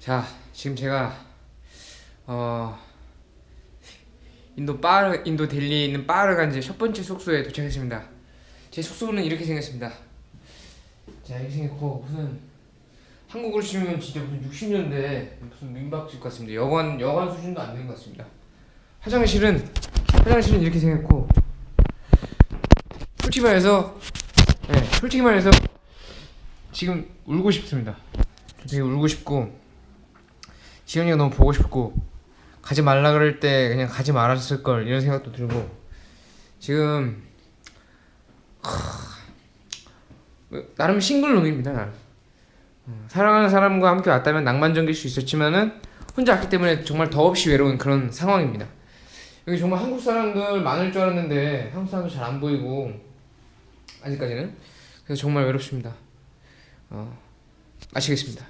자, 지금 제가 어 인도 파르 인도 델리에 있는 파르 간지 첫 번째 숙소에 도착했습니다. 제 숙소는 이렇게 생겼습니다. 자, 이렇게 생겼고 무슨 한국으로 치면 진짜 무슨 60년대 무슨 민박집 같습니다. 여관 여관 수준도 안 되는 것 같습니다. 화장실은 화장실은 이렇게 생겼고 솔직히 말해서 네, 솔직히 말해서 지금 울고 싶습니다. 저 되게 울고 싶고 지현이가 너무 보고 싶고 가지 말라 그럴 때 그냥 가지 말았을 걸 이런 생각도 들고 지금 하... 나름 싱글놈입니다. 어, 사랑하는 사람과 함께 왔다면 낭만적일 수 있었지만은 혼자 왔기 때문에 정말 더없이 외로운 그런 상황입니다. 여기 정말 한국 사람들 많을 줄 알았는데 한국 사람들 잘안 보이고 아직까지는 그래서 정말 외롭습니다. 어, 마치겠습니다.